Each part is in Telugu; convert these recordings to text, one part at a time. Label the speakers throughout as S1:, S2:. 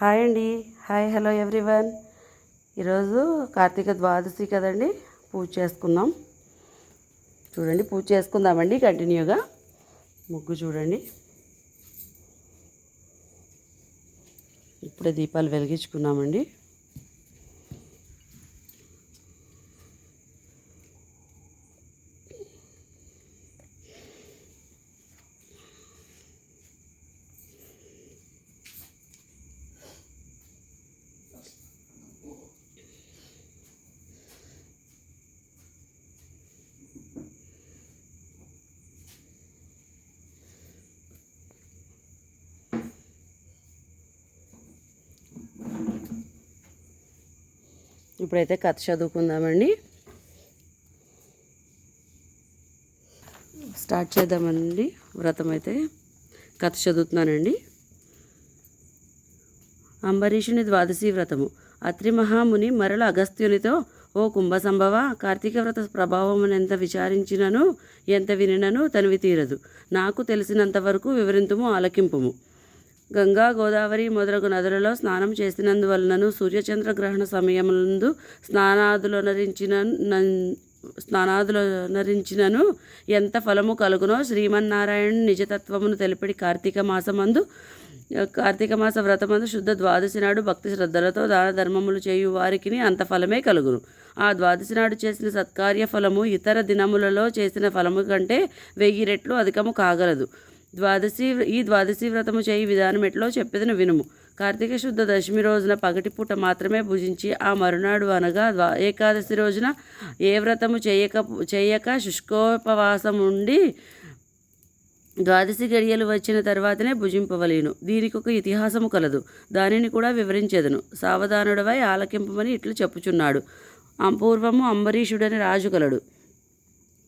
S1: హాయ్ అండి. Hi hello everyone. ఈరోజు కార్తీక ద్వాదశి కదండి పూజ చేసుకుందాం చూడండి పూజ చేసుకుందామండి కంటిన్యూగా. ముగ్గు చూడండి. ఇప్పుడే దీపాలు వెలిగించుకున్నామండి. ఇప్పుడైతే కథ చదువుకుందామండి. స్టార్ట్ చేద్దామండి. వ్రతం అయితే కథ చదువుతున్నానండి. అంబరీషుని ద్వాదశి వ్రతము. అత్రి మహాముని మరల అగస్త్యునితో ఓ కుంభ సంభవ కార్తీక వ్రత ప్రభావం ఎంత విచారించినను ఎంత వినినను తనివి తీరదు. నాకు తెలిసినంత వరకు వివరింతుము ఆలకింపుము. గంగా గోదావరి మొదలగు నదులలో స్నానం చేసినందువలనను సూర్యచంద్ర గ్రహణ సమయములందు స్నానాదులనరించిన స్నానాదులనరించినను ఎంత ఫలము కలుగునో శ్రీమన్నారాయణ నిజతత్వమును తెలిపడి కార్తీక మాసమందు కార్తీక మాస వ్రతమందు శుద్ధ ద్వాదశి నాడు భక్తి శ్రద్ధలతో దాన ధర్మములు చేయు వారికి అంత ఫలమే కలుగును. ఆ ద్వాదశి నాడు చేసిన సత్కార్య ఫలము ఇతర దినములలో చేసిన ఫలము కంటే వెయ్యి రెట్లు అధికము కాగలదు. ద్వాదశి ఈ ద్వాదశి వ్రతము చేయి విధానం ఎట్లో చెప్పేదని వినుము. కార్తీక శుద్ధ దశమి రోజున పగటి పూట మాత్రమే భుజించి ఆ మరునాడు అనగా ఏకాదశి రోజున ఏ వ్రతము చేయక చేయక శుష్కోపవాసం ఉండి ద్వాదశి గడియలు వచ్చిన తర్వాతనే భుజింపవలేను. దీనికి ఒక ఇతిహాసము కలదు. దానిని కూడా వివరించేదను. సావధానుడవై ఆలకింపమని ఇట్లు చెప్పుచున్నాడు. పూర్వము అంబరీషుడని రాజు కలడు.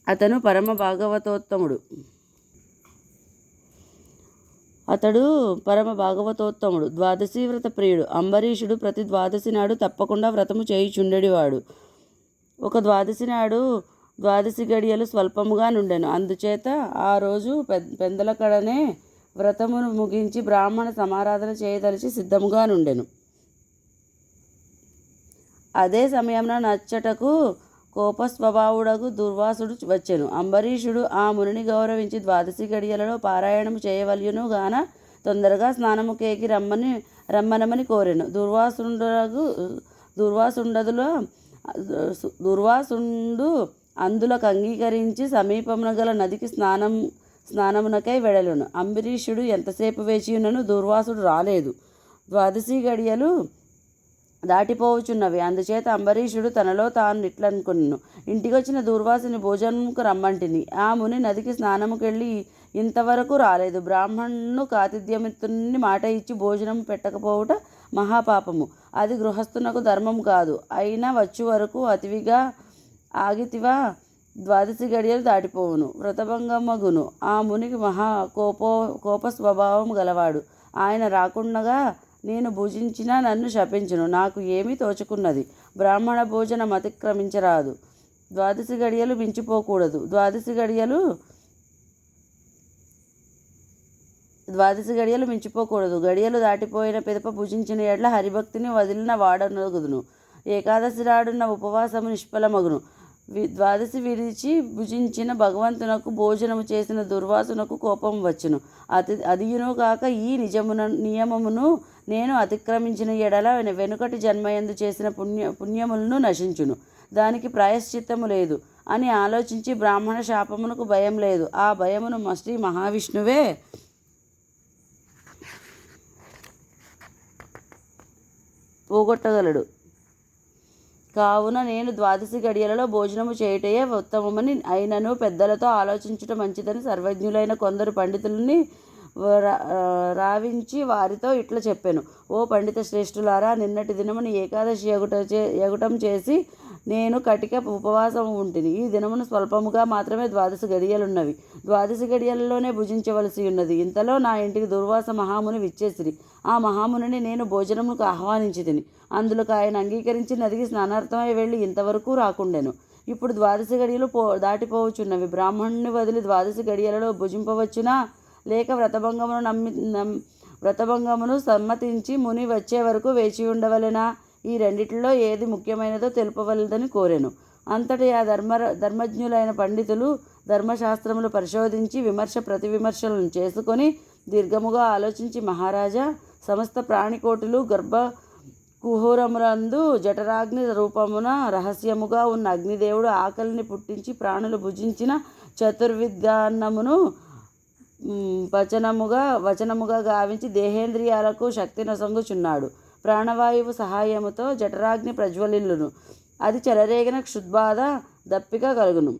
S1: అతను పరమ భాగవతోత్తముడు. అతడు పరమ భాగవతోత్తముడు ద్వాదశి వ్రత ప్రియుడు. అంబరీషుడు ప్రతి ద్వాదశి నాడు తప్పకుండా వ్రతము చేయుచుండెడివాడు. ఒక ద్వాదశి నాడు ద్వాదశి గడియలు స్వల్పముగా నుండెను. అందుచేత ఆ రోజు పెందల కడనే వ్రతమును ముగించి బ్రాహ్మణ సమారాధన చేయదలిచి సిద్ధముగా నుండెను. అదే సమయంలో నచ్చటకు కోపస్వభావుడకు దుర్వాసుడు వచ్చెను. అంబరీషుడు ఆ మునిని గౌరవించి ద్వాదశి గడియలలో పారాయణము చేయవలయును గాన తొందరగా స్నానము కేకి రమ్మని రమ్మనమని కోరెను. దుర్వాసుండకు దుర్వాసుండదులో దుర్వాసుండు అందులకు అంగీకరించి సమీపమున గల నదికి స్నానం స్నానమునకై వెడలును. అంబరీషుడు ఎంతసేపు వేచి ఉన్నను దుర్వాసుడు రాలేదు. ద్వాదశి గడియలు దాటిపోవచున్నవి అందుచేత అంబరీషుడు తనలో తాను ఇట్లనుకున్నాను ఇంటికొచ్చిన దూర్వాసుని భోజనంకు రమ్మంటిని. ఆ ముని నదికి స్నానముకెళ్ళి ఇంతవరకు రాలేదు. బ్రాహ్మణును కాతిథ్యమిత్తుని మాట ఇచ్చి భోజనం పెట్టకపోవుట మహాపాపము. అది గృహస్థునకు ధర్మం కాదు. అయినా వచ్చు వరకు అతివిగా ఆగితివా? ద్వాదశి గడియలు దాటిపోవును. వ్రతభంగమగును. ఆ మునికి మహా కోపో కోప స్వభావం గలవాడు. ఆయన రాకుండగా నేను భుజించినా నన్ను శపించును. నాకు ఏమీ తోచుకున్నది. బ్రాహ్మణ భోజనం అతిక్రమించరాదు. ద్వాదశి గడియలు మించిపోకూడదు. ద్వాదశి గడియలు ద్వాదశి గడియలు మించిపోకూడదు. గడియలు దాటిపోయిన పిదప భుజించిన ఎడ్ల హరిభక్తిని వదిలిన వాడనగుదును. ఏకాదశి రాడున్న ఉపవాసము నిష్ఫలమగును. ద్వాదశి విరిచి భుజించిన భగవంతునకు భోజనము చేసిన దుర్వాసునకు కోపం వచ్చును. అతి అదియును కాక ఈ నిజమున నియమమును నేను అతిక్రమించిన ఎడల వెనుకటి జన్మయందు చేసిన పుణ్య పుణ్యములను నశించును. దానికి ప్రాయశ్చిత్తము లేదు అని ఆలోచించి బ్రాహ్మణ శాపమునకు భయం లేదు. ఆ భయమును శ్రీ మహావిష్ణువే పోగొట్టగలడు. కావున నేను ద్వాదశి గడియలలో భోజనము చేయుటయే ఉత్తమమని అయినను పెద్దలతో ఆలోచించుట మంచిదని సర్వజ్ఞులైన కొందరు పండితులని రావించి వారితో ఇట్లా చెప్పాను. ఓ పండిత శ్రేష్ఠులారా నిన్నటి దినమును ఏకాదశి ఎగుట చే ఎగుటం చేసి నేను కటిక ఉపవాసం ఉంటుంది ఈ దినమును స్వల్పముగా మాత్రమే ద్వాదశి గడియలున్నవి. ద్వాదశి గడియలలోనే భుజించవలసి ఉన్నది. ఇంతలో నా ఇంటికి దుర్వాస మహాముని విచ్చేసిరి. ఆ మహామునిని నేను భోజనముకు ఆహ్వానించి తిని అందులోకి ఆయన అంగీకరించి నదికి స్నానార్థమై వెళ్ళి ఇంతవరకు రాకుండెను. ఇప్పుడు ద్వాదశి గడియలు పో దాటిపోవచ్చున్నవి. బ్రాహ్మణుని వదిలి ద్వాదశి గడియలలో భుజింపవచ్చునా? లేక వ్రతభంగమును నమ్మి వ్రతభంగమును సమ్మతించి ముని వచ్చే వరకు వేచి ఉండవలెనా? ఈ రెండిటిలో ఏది ముఖ్యమైనదో తెలుపవలదని కోరాను. అంతటి ఆ ధర్మ ధర్మజ్ఞులైన పండితులు ధర్మశాస్త్రములు పరిశోధించి విమర్శ ప్రతి విమర్శలను చేసుకొని దీర్ఘముగా ఆలోచించి మహారాజా సమస్త ప్రాణికోటులు గర్భ కుహూరములందు జఠరాగ్ని రూపమున రహస్యముగా ఉన్న అగ్నిదేవుడు ఆకలిని పుట్టించి ప్రాణులు భుజించిన చతుర్విద్యాన్నమును వచనముగా వచనముగా గావించి దేహేంద్రియాలకు శక్తినొసంగుచున్నాడు ప్రాణవాయువు సహాయముతో జఠరాగ్ని ప్రజ్వలిల్లును. అది చెలరేగిన క్షుద్బాధ దప్పిక కలుగును.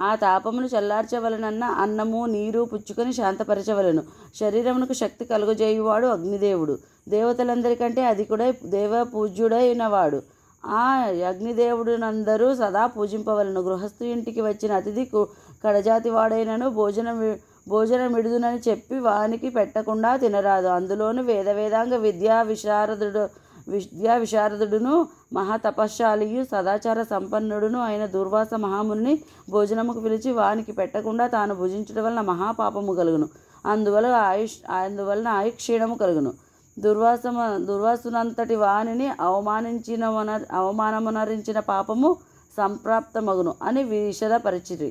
S1: ఆ తాపమును చల్లార్చవలనన్న అన్నము నీరు పుచ్చుకొని శాంతపరచవలను. శరీరమునకు శక్తి కలుగజేయువాడు అగ్నిదేవుడు. దేవతలందరికంటే అధికుడై దేవ పూజ్యుడైనవాడు ఆ అగ్నిదేవుడునందరూ సదా పూజింపవలను. గృహస్థు ఇంటికి వచ్చిన అతిథి కు- కడజాతి వాడైనను భోజనం భోజనం విడుదునని చెప్పి వానికి పెట్టకుండా తినరాదు. అందులోను వేద వేదాంగ విద్యా విశారదుడు విద్యా విశారదుడును మహాతపశ్శాలియు సదాచార సంపన్నుడును అయిన దుర్వాస మహాముని భోజనముకు పిలిచి వానికి పెట్టకుండా తాను భుజించడం వలన మహాపాపము కలుగును. అందువల్ల ఆయుష్ అందువలన ఆయుక్షీణము కలుగును. దుర్వాసమ దుర్వాసునంతటి వానిని అవమానించిన అవమానమునరించిన పాపము సంప్రాప్తమగును అని విషదపరిచిరి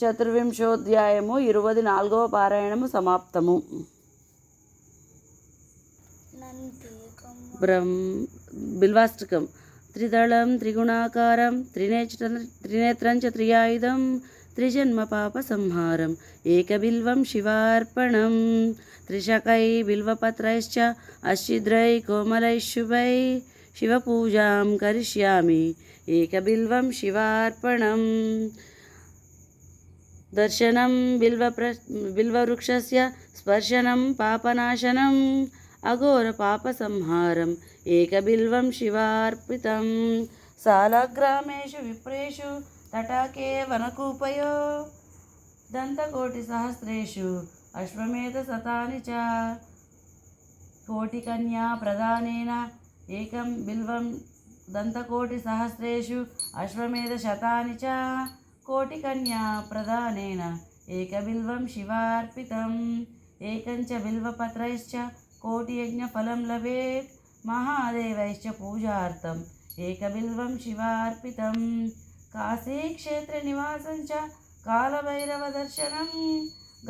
S1: చతుర్వింశోధ్యాయము ఇరువది నాలుగవ పారాయణము సమాప్తము. బ్రహ్మ బిల్వాష్టకం. త్రిదళం త్రిగుణాకారం త్రినేత్ర త్రినేత్రం చ త్రియాయుధం త్రిజన్మ పాప సంహారం ఏకబిల్వం శివార్పణం త్రిశకై బిల్వపత్రైశ్చ అశిద్రై కోమలై శుభై శివపూజాం కరిష్యామి ఏకబిల్వం శివార్పణం. దర్శనం బిల్వ ప్ర బిల్వవృక్షస్య స్పర్శనం పాపనాశనం అఘోర పాప సంహారం ఏకబిల్వం శివార్పితం. సాలగ్రామేషు విప్రేషు తటాకే వనకూపయో దంతకోటి సహస్రేషు అశ్వమేధ శతాని చ. కోటికన్యా ప్రధానేన ఏకం బిల్వం దంతకోటి సహస్రేషు అశ్వమేధ శతాని చ. కోటికన్యా ప్రదానేన ఏకబిల్వం శివార్పితం. ఏకంచ బిల్వపత్రైశ్చ కోటియజ్ఞఫలం లభేత్. మహాదేవైశ్చ పూజార్థం ఏకబిల్వం శివార్పితం. కాశీక్షేత్ర నివాసం చ కాలభైరవదర్శనం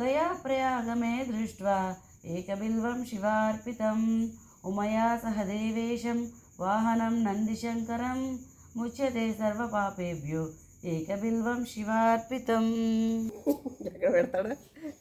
S1: గయాప్రయాగమే దృష్ట్వా ఏకబిల్వం శివార్పితం. ఉమయా సహ దేవేశం వాహనం నందిశంకరం. ముచ్యతే సర్వపాపేభ్యో ఏకబిల్వం శివార్పితం.
S2: ఎక్కడ పెడతాడా?